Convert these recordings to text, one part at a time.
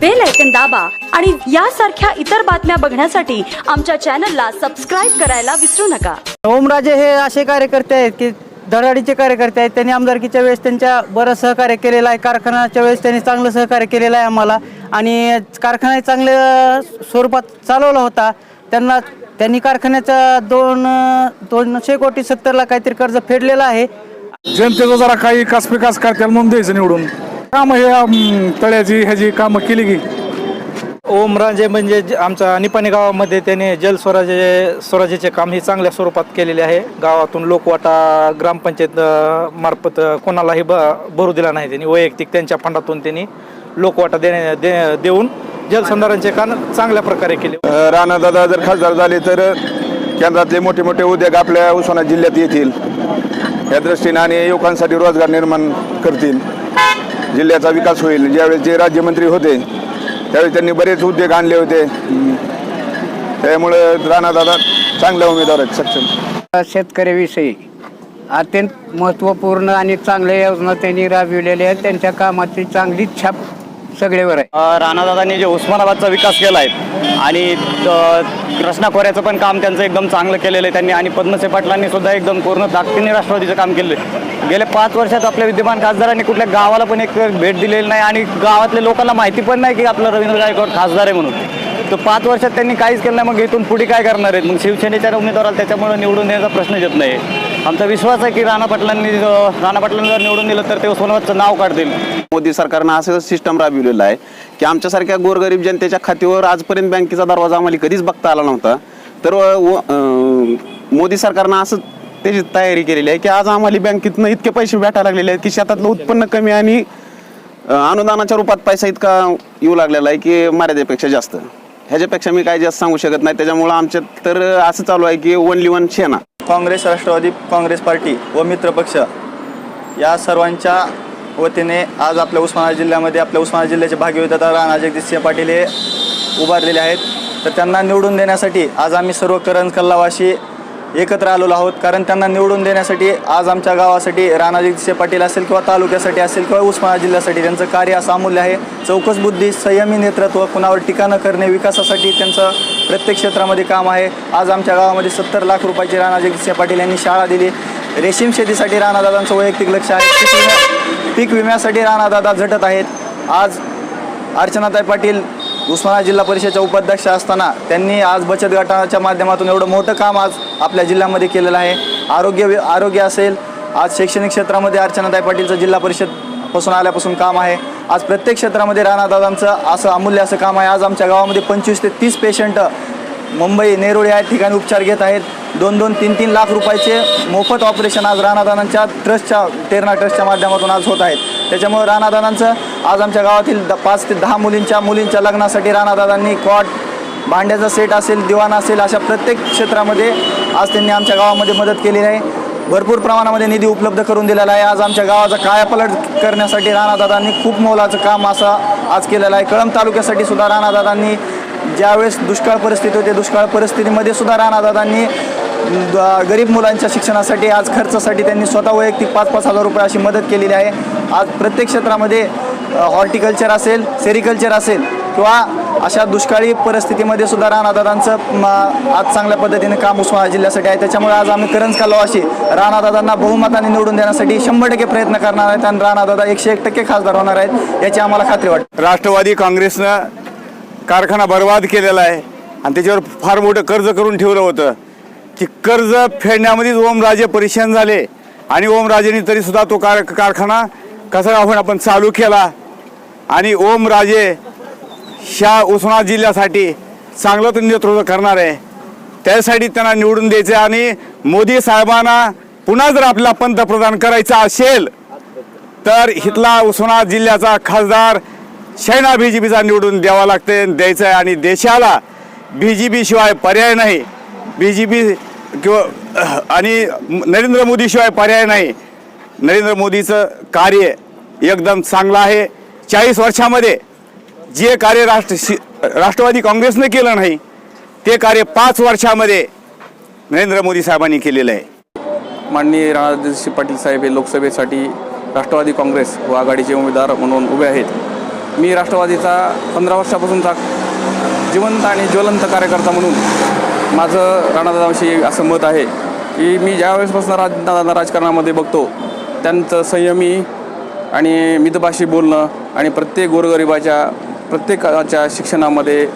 Bell ऐकन दाबा आणि यासारख्या इतर बातम्या बघण्यासाठी आमच्या चॅनलला सबस्क्राईब करायला विसरू नका. ओमराजे हे असे कार्यकर्ते आहेत की धडाडीचे कार्यकर्ते आहेत. त्यांनी आमदारकीच्या वेळेस त्यांच्या बरं सहकार्य केलेलं आहे. कारखान्याच्या वेळेस त्यांनी चांगलं सहकार्य केलेलं आहे आम्हाला. आणि कारखाना चांगल्या स्वरूपात चालवला होता. त्यांना त्यांनी कारखान्याचा दोन दोनशे कोटी सत्तर लाख काहीतरी कर्ज फेडलेलं आहे. जनतेचं जरा काही कास पिकास करतील म्हणून द्यायचं निवडून. कामं हे तळ्याची ह्याची कामं केली की? ओमराजे म्हणजे ज- आमच्या निपाणी गावामध्ये त्याने जल स्वराज्य स्वराज्याचे काम हे चांगल्या स्वरूपात केलेले आहे. गावातून लोकवाटा ग्रामपंचायत अ, मार्फत अ, कोणालाही ब भरू दिला नाही त्यांनी. वैयक्तिक त्यांच्या फंडातून त्यांनी लोकवाटा देणे दे देऊन जलसंधारणचे काम चांगल्या प्रकारे केले. राणादादा जर खासदार झाले तर केंद्रातले मोठे मोठे उद्योग आपल्या उस्मानाबाद जिल्ह्यात येतील. या दृष्टीने आणि युवकांसाठी रोजगार निर्माण करतील. जिल्ह्याचा विकास होईल. ज्यावेळेस जे राज्यमंत्री होते त्यावेळेस त्यांनी बरेच उद्योग आणले होते. त्यामुळं राणादादा चांगल्या उमेदवार आहेत सक्षम. शेतकऱ्याविषयी अत्यंत महत्त्वपूर्ण आणि चांगल्या योजना त्यांनी राबविलेल्या आहेत. त्यांच्या कामाची चांगली छाप सगळेवर आहे. राणादादांनी जे उस्मानाबादचा विकास केला आहे आणि कृष्णा खोऱ्याचं पण काम त्यांचं एकदम चांगलं केलेलं आहे त्यांनी आणि पद्मसे पाटलांनी सुद्धा एकदम पूर्ण ताकदीने राष्ट्रवादीचं काम केलं आहे. गेल्या पाच वर्षात आपल्या विद्यमान खासदारांनी कुठल्या गावाला पण एक भेट दिलेली नाही आणि गावातल्या लोकांना माहिती पण नाही की आपलं रवींद्र गायकवाड खासदार आहे म्हणून. तर पाच वर्षात त्यांनी काहीच केलं नाही मग इथून पुढे काय करणार आहेत? मग शिवसेनेच्या उमेदवाराला त्याच्यामुळे निवडून देण्याचा प्रश्न येत नाही. आमचा विश्वास आहे की राणा पाटलांनी राणा पाटलांनी जर निवडून दिलं तर ते उस्मानाबादचं नाव काढतील. मोदी सरकारनं असं सिस्टम राबविलेलं आहे की आमच्यासारख्या गोरगरीब जनतेच्या खात्यावर आजपर्यंत बँकेचा दरवाजा आम्हाला कधीच बघता आला नव्हता. तर व- मोदी सरकारनं असं त्याची तयारी केलेली आहे की आज आम्हाला बँकेतनं इतके पैसे भेटायला लागलेले आहेत की शेतातलं उत्पन्न कमी आणि अनुदानाच्या रूपात पैसा इतका येऊ लागलेला आहे की मर्यादेपेक्षा जास्त. ह्याच्यापेक्षा मी काय जास्त सांगू शकत नाही. त्याच्यामुळं आमच्यात तर असं चालू आहे की only one Sena Congress Rashtravadi Congress party व मित्रपक्ष या सर्वांच्या वतीने आज आपल्या उस्मानाबाद जिल्ह्यामध्ये आपल्या उस्मानाबाद जिल्ह्याचे भाग्यविधाता राणा जगदीशसिंह पाटील हे उभारलेले आहेत. तर त्यांना निवडून देण्यासाठी आज आम्ही सर्व करण कल्लावाशी एकत्र आलेलो आहोत. कारण त्यांना निवडून देण्यासाठी आज आमच्या गावासाठी राणाजीसे पाटील असेल किंवा तालुक्यासाठी असेल किंवा उस्मानाबाद जिल्ह्यासाठी त्यांचं कार्य असं अमूल्य आहे. चौकस बुद्धी संयमी नेतृत्व कुणावर टीका न करणे विकासासाठी त्यांचं प्रत्येक क्षेत्रामध्ये काम आहे. आज आमच्या गावामध्ये सत्तर लाख रुपयाची राणाजीसे पाटील यांनी शाळा दिली. रेशीम शेतीसाठी राणादादांचं वैयक्तिक लक्ष आहे. पीक पीक विम्यासाठी राणादादा झटत आहेत. आज अर्चनाताई पाटील उस्मानाबाद जिल्हा परिषदेच्या उपाध्यक्ष असताना त्यांनी आज बचत गटाच्या माध्यमातून एवढं मोठं काम आज आपल्या जिल्ह्यामध्ये केलेलं आहे. आरोग्य वि- आरोग्य असेल आज शैक्षणिक क्षेत्रामध्ये अर्चनाताई पाटीलचं जिल्हा परिषदपासून आल्यापासून काम आहे. आज प्रत्येक क्षेत्रामध्ये राणादादांचं असं अमूल्य असं काम आहे. आज आमच्या गावामध्ये पंचवीस ते तीस पेशंट मुंबई नेरुळ या ठिकाणी उपचार घेत आहेत. दोन दोन तीन तीन लाख रुपयाचे मोफत ऑपरेशन आज राणादानांच्या ट्रस्टच्या तेरणा ट्रस्टच्या माध्यमातून आज होत आहेत. त्याच्यामुळे राणादानांचं आज आमच्या गावातील द पाच ते दहा मुलींच्या मुलींच्या लग्नासाठी राणादादांनी कॉट भांड्याचा सेट असेल दिवाण असेल अशा प्रत्येक क्षेत्रामध्ये आज त्यांनी आमच्या गावामध्ये मदत केलेली आहे. भरपूर प्रमाणामध्ये निधी उपलब्ध करून दिलेला आहे. आज आमच्या गावाचा कायापलट करण्यासाठी राणादादांनी खूप मोलाचं काम असं आज केलेलं आहे. कळंब तालुक्यासाठी सुद्धा राणादादांनी ज्यावेळेस दुष्काळ परिस्थिती होते दुष्काळ परिस्थितीमध्ये सुद्धा राणादादांनी द- गरीब मुलांच्या शिक्षणासाठी आज खर्चासाठी त्यांनी स्वतः वैयक्तिक पाच पाच हजार रुपये अशी मदत केलेली आहे. आज प्रत्येक क्षेत्रामध्ये हॉर्टिकल्चर असेल सेरिकल्चर असेल किंवा अशा दुष्काळी परिस्थितीमध्ये सुद्धा राणादादांचं आज चांगल्या पद्धतीने काम उस्मानाबाद जिल्ह्यासाठी आहे. त्याच्यामुळे आज आम्ही करंज अशी राणादादांना बहुमताने निवडून देण्यासाठी शंभर टक्के प्रयत्न करणार आहेत आणि राणादादा एकशे एक टक्के खासदार होणार आहेत याची आम्हाला खात्री वाटते. राष्ट्रवादी काँग्रेसनं कारखाना बर्बाद केलेला आहे आणि त्याच्यावर फार मोठं कर्ज करून ठेवलं होतं की कर्ज फेडण्यामध्येच ओमराजे परेशान झाले आणि ओमराजेने तरीसुद्धा तो कार कारखाना कसा का आपण चालू केला. आणि ओम राजे ह्या उस्मानाबाद जिल्ह्यासाठी चांगलं तर नेतृत्व करणार आहे. त्यासाठी त्यांना निवडून द्यायचं आहे आणि मोदी साहेबांना पुन्हा जर आपल्याला पंतप्रधान करायचं असेल तर इथला उस्मानाबाद जिल्ह्याचा खासदार शैना बी जे पीचा निवडून द्यावा लागते द्यायचं आहे. आणि देशाला बी जे पी शिवाय पर्याय नाही. बी जे पी किंवा आणि नरेंद्र मोदीशिवाय पर्याय नाही. नरेंद्र मोदीचं कार्य एकदम चांगलं आहे. चाळीस वर्षामध्ये जे कार्य राष्ट्र शि- राष्ट्रवादी काँग्रेसनं केलं नाही ते कार्य पाच वर्षामध्ये नरेंद्र मोदी साहेबांनी केलेलं आहे. माननीय राणाजी पाटील साहेब हे लोकसभेसाठी राष्ट्रवादी काँग्रेस व आघाडीचे उमेदवार म्हणून उभे आहेत. मी राष्ट्रवादीचा पंधरा वर्षापासूनचा जिवंत आणि ज्वलंत कार्यकर्ता म्हणून माझं राणादादाविषयी असं मत आहे की मी ज्या वेळेसपासून राज राजकारणामध्ये बघतो त्यांचं संयमी आणि मितभाषी बोलणं आणि प्रत्येक गोरगरिबाच्या प्रत्येकाच्या शिक्षणामध्ये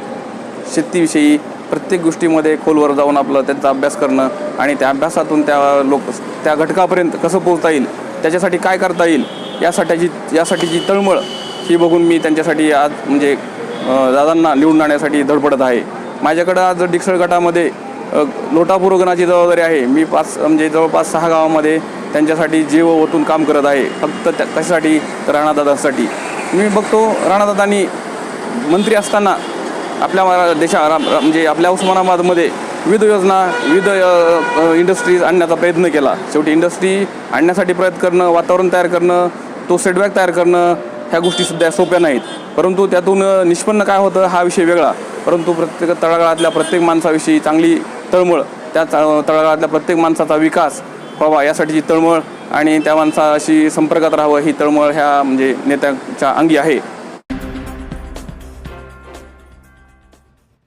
शेतीविषयी प्रत्येक गोष्टीमध्ये खोलवर जाऊन आपलं त्यांचा अभ्यास करणं आणि त्या अभ्यासातून त्या लोक त्या घटकापर्यंत कसं पोहोचता येईल त्याच्यासाठी काय करता येईल यासाठीची यासाठीची तळमळ ही बघून मी त्यांच्यासाठी आज म्हणजे दादांना निवडून आणण्यासाठी धडपडत आहे. माझ्याकडं आज डिक्सळ गटामध्ये लोटापूर्वगणाची जबाबदारी आहे. मी पाच म्हणजे जवळपास सहा गावामध्ये त्यांच्यासाठी जीव ओतून काम करत आहे फक्त त्या कशासाठी तर राणादादासाठी. मी बघतो राणादादांनी मंत्री असताना आपल्या मा- देशा म्हणजे आपल्या उस्मानाबादमध्ये विविध योजना विविध इंडस्ट्रीज आणण्याचा प्रयत्न केला. शेवटी इंडस्ट्री आणण्यासाठी प्रयत्न करणं वातावरण तयार करणं तो सेटबॅक तयार करणं ह्या गोष्टीसुद्धा सोप्या नाहीत. परंतु त्यातून निष्पन्न काय होतं हा विषय वेगळा. परंतु प्रत्येक तळागाळातल्या प्रत्येक माणसाविषयी चांगली तळमळ त्या तळ- तळागाळातल्या प्रत्येक माणसाचा विकास व्हावा यासाठीची तळमळ आणि त्या माणसाशी संपर्कात राहावं ही तळमळ ह्या म्हणजे नेत्याच्या अंगी आहे.